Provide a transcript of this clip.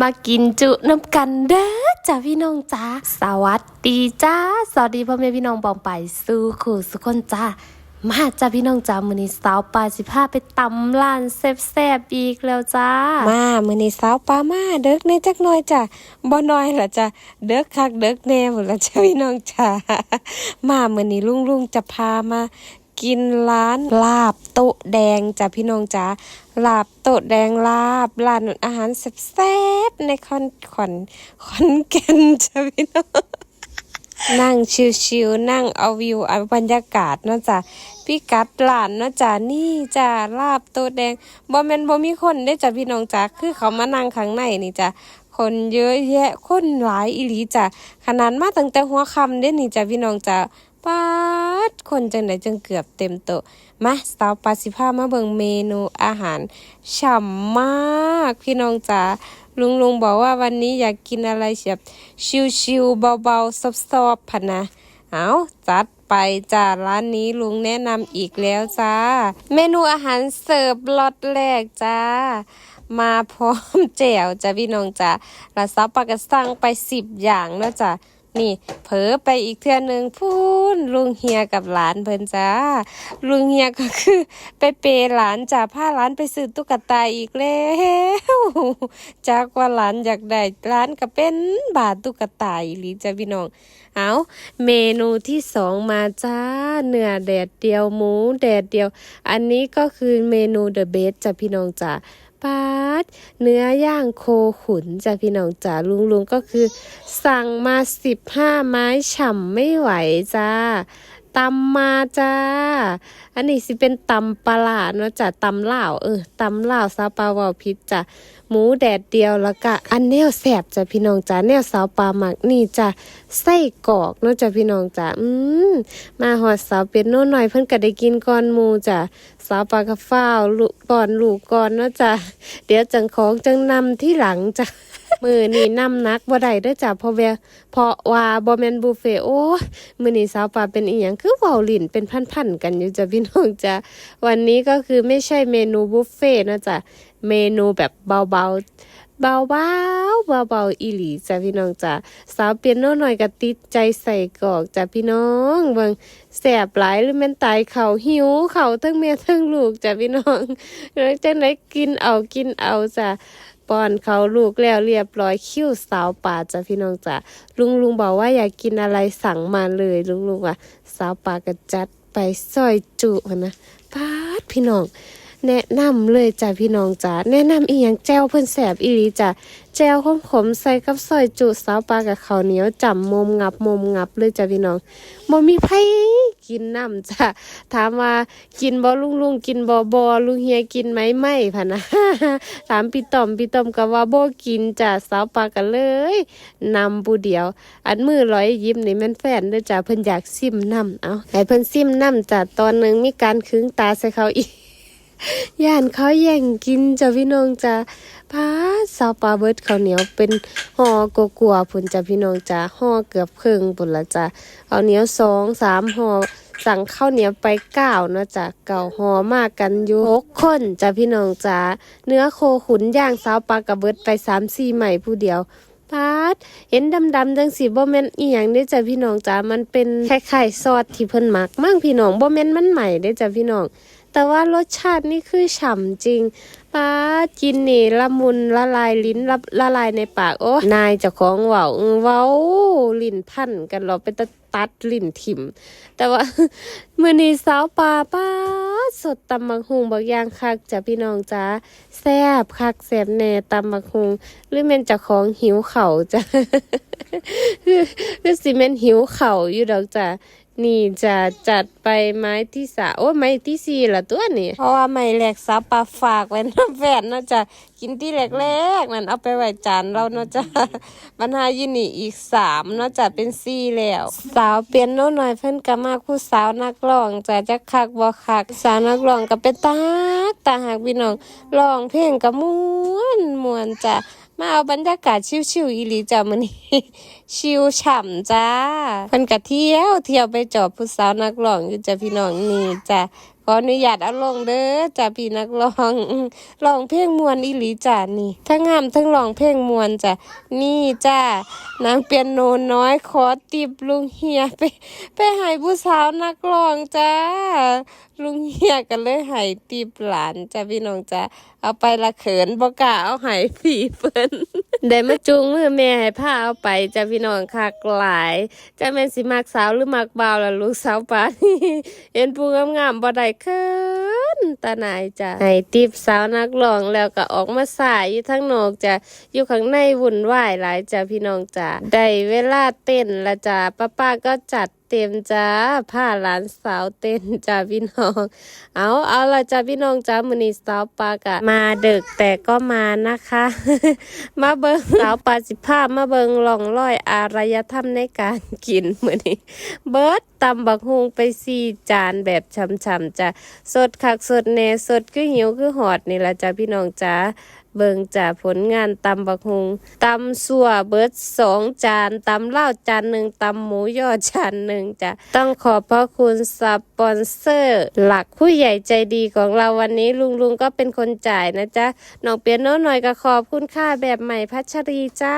มากินจุน้ำกันเด้อจ้าพี่น้องจ้าสวัสดีจ้าสวัสดีพ่อแม่พี่น้องบองไปสู่ขู่สุกคนจ้ามาจ้าพี่น้องจ้ามือนี้สาวปลาสิพาไปตำร้านแซ่บๆอีกแล้วจ้า มามือนี้สาวปลามาเด็กแน่จักหน่อยจ้ะบ่น้อยละจ้ะเด็กคักเด็กแน่หมดละจ้ะพี่น้องจ้ามามือนี้ลุงลุงจะพามา กินร้านลาบโต๊ะแดงจ้ะพี่น้องจ้าลาบโต๊ะแดงลาบร้านอาหารแซ่บๆในคอนขอนขอนแก่นจ้ะพี่น้องนั่งชิวๆนั่งเอาวิวเอาบรรยากาศเนาะจ้ะพี่กัดหลานเนาะจ้ะนี่จ้ะลาบโต๊ะแดงบ่แม่นบ่มีคนได้จ้ะพี่น้องจ้ะคือเขามานั่งข้างในนี่จ้ะคนเยอะแยะคนหลายอีหลีจ้ะขนาดมาตั้งแต่หัวคำเด้นี่จ้ะพี่น้องจ้ะ ปาดคนจังไดจังเกือบเต็มโต๊ะมาสาวปาสิพามาเบิงเมนูอาหารฉ่ำมาก พี่น้องจ้ะลุงลุงบอกว่าวันนี้อยากกินอะไรแบบชิวๆเบาๆซอบๆพะนะเอาจัดไปจ้าร้านนี้ลุงแนะนำอีกแล้วจ้า เมนูอาหารเสิร์ฟล็อตแรกจ้า มาพร้อมแจ่วจ้าพี่น้องจ้าแล้วซับปากกระสั่งไปสิบอย่างเนาะจ้า นี่เผลอไปอีกเทื่อหนึ่งพูนลุงเฮียกับหลานเพิ่นจ้า ลุงเฮียก็คือ ไปเปย์หลานจ้าพาหลานไปซื้อตุ๊กตาอีกแล้วจากว่าหลานอยากได้หลานก็เป็นบาทตุ๊กตาอีหลีจ้าพี่น้องเอาเมนูที่สองมาจ้าเนื้อแดดเดียวหมูแดดเดียว อันนี้ก็คือเมนูเดอะเบสจ้ะพี่น้องจ้า ปาดเนื้อย่างโคขุนจ้ะพี่น้องจ๋าลุงลุงก็คือ สั่งมาสิบห้าไม้ฉ่ำไม่ไหวจ้า ตำมาจ้า อันนี้สิเป็นตำปลาเนาะจ้ะตำเหลาเออตำเหลาซาปลาวาพิษจ้ะหมูแดดเดียวแล้วก็อันแนวแสบจ้ะพี่น้องจ้าแนวสาวปลาหมักนี่จ้ะไส้กรอกเนาะจ้ะพี่น้องจ้าอืมมาหอดสาวเป็ดโน่นหน่อยเพิ่นก็ได้กินก่อนหมูจ้ะสาวปลากระฟ้าวลูกก่อนลูกก่อนเนาะจ้ะเดี๋ยวจังของจังนำที่หลังจ้ะ มือนี่นำนักบ่ได้เด้อจ้ะพราะว่าเพราะว่าบ่แม่นบุฟเฟ่โอ้มือนี้สาวปลาเป็นอีหยังคือเว้าลิ้นเป็นพันๆกันอยู่จ้ะพี่น้องจ้ะวันนี้ก็คือไม่ใช่เมนูบุฟเฟ่นะจ้ะเมนูแบบเบาๆเบาๆเบาๆอีหลีจ้ะพี่น้องจ้ะสาวเปียโนหน่อยก็ติดใจใส่กอกจ้ะพี่น้องเบิ่งแสบหลายหรือแม่นตายเขาหิวเขาทั้งแม่ทั้งลูกจ้ะพี่น้องแล้วจังไดกินเอากินเอาจ้ะ ป้อนเขาลูกแล้วเรียบร้อยคิ้วสาวป่าจ้ะพี่น้องจ้ะลุงลุงบอกว่าอยากกินอะไรสั่งมาเลยลุงลุงอะ สาวป่าก็จัดไปซอยจุนนะปาดพี่น้อง แนะนำเลยจ้ะพี่น้องจ้ะแนะนำอีหยังแจ้วเพิ่นแสบอีหลีจ้ะแจ้วขมๆใส่กับซอยจุสาวปลากับข้าวเหนียวจำมมงับมมงับเลยจ้ะพี่น้องบ่มีไผกินน้ำจ้ะถามว่ากินบ่ลุงลุงกินบ่บ่ลุงเฮียกินไหมไม่พะนะถามพี่ต้อมพี่ต้อมก็ว่าบ่กินจ้ะสาวปลากันเลยนำผู้เดียว อันมือร้อยยิ้มนี่แม่นแฟนเด้อจ้ะเพิ่นอยากซิมน้ำเอาให้เพิ่นซิมน้ำจ้ะตอนหนึงมีการคึงตาใส่เขาอีก ย่านเขาแย่งกินจ้ะพี่น้องจ้ะพาสาวปลาเบิร์ดข้าวเหนียวเป็นห่อกกัวๆพุ่นจ้ะพี่น้องจ้ะห่อเกือบครึ่งพุ่นละจ้ะข้าวเหนียวสองสามห่อสั่งข้าวเหนียวไปเก้านะจ้ะเก่าห่อมากกันอยู่หกคนจ้ะพี่น้องจ้ะเนื้อโคขุนย่างสาวปลากระเบิดไปสามสี่ใหม่ผู้เดียวพาดเห็นดำๆจังสีบ่แม่นอีหยังเด้จ้ะพี่น้องจ้ะมันเป็นคล้ายๆซอสที่เพิ่นหมักมั่งพี่น้องบ่แม่นมันใหม่เด้จ้ะพี่น้อง แต่ว่ารสชาตินี่คือฉ่ำจริงป้ากินนี่ละมุนละลายลิ้นละละลายในปากโอ้นายจ้าของเว้าเว้าลิ้นพันกันเราไปตะตัดลิ้นถิ่ม แต่ว่ามือนี้สาวปลาป้าสดตำบักหุงบักย่างคักจ้ะพี่น้องจ้าแซบคักแซบแน่ตำบักหุงหรือแม่นจ้าของหิวเข่าจ้ะคือคือสิแม่นหิวเข่าอยู่ดอกจ้ะ นี่จะจัดไปไม้ที่สามโอ้ไม้ที่สี่ละตัวนี่ เพราะว่าไม้แรกซับปลาฝากไว้น้ำแฟนเนาะจ้ะกินที่แรกๆนั่นเอาไปไว้จานเราเนาะจะบรรหายินี่อีกสามเนาะจะเป็นสี่แล้ว สาวเปลี่ยนโน้หน่อยเพิ่นก็มาคู่สาวนักร้องจ้ะจักคักบ่คัก สาวนักร้องก็เป็นตากตาหักพี่น้องร้องเพลงก็ม่วนม่วนจ้ะ มาเอาบรรยากาศชิวๆอีหลีจ้ะมื้อนี้ ชิวฉ่ำจ้าเพิ่นก็เที่ยวเที่ยวไปจอบผู้สาวนักร้องอยู่จ้ะพี่น้องนี่จ้ะ ออนุญาตเอาลงเด้อจ้าพี่นักร้องร้องเพลงมวนอีหลีจ้านี่ ทั้งงามทั้งร้องเพลงมวนจ้ะนี่จ้านางเปียโนน้อยขอติบลุงเฮียไป ไปให้ผู้สาวนักร้องจ้าลุงเฮียก็เลยให้ติบหลานจ้าพี่น้องจ้าเอาไปละเขินบ่กล้าเอาให้ผีเพิ่นได้มาจูงมือแม่ให้พาเอาไปจ้าพี่น้องคักหลายจ้าแม่สิมักสาวหรือมักบ่าวล่ะลูกสาวปานเห็นผู้งามๆบ่ได้เขินตาหนายจ้ะให้ติบสาวนักร้องแล้วก็ออกมาสายอยู่ทั้งนอกจ้ะอยู่ข้างในวุ่นวายหลายจ้ะพี่น้องจ้ะได้เวลาเต้นละจ้ะป้าป้าๆก็จัด เต็มจ้าผ้าหลานสาวเต้นจ้าพี่น้อง เอาเอาละจ้าพี่น้องจ้ามือนี้สาวปากะมาดึกแต่ก็มานะคะ มาเบิงสาวปาสิภาพมาเบิงล่องรอยอารยธรรมในการกินมือนี้ เบิดตำบักฮุงไปสี่จานแบบช่ำๆจ้ะสดคักสดแน่สดคือหิวคือหอดนี่ละจ้าพี่น้องจ้าเบิงจากผลงานตำบักฮุงตำสัวเบิดสองจานตำเหล้าจานหนึ่งตำหมูยอจานหนึ่งจ้ะต้องขอบพระคุณสปอนเซอร์ หลักผู้ใหญ่ใจดีของเราวันนี้ลุงลุงก็เป็นคนจ่ายนะจ๊ะน้องเปียโนหน่อยก็ขอบคุณค่าแบบใหม่พัชรีจ้า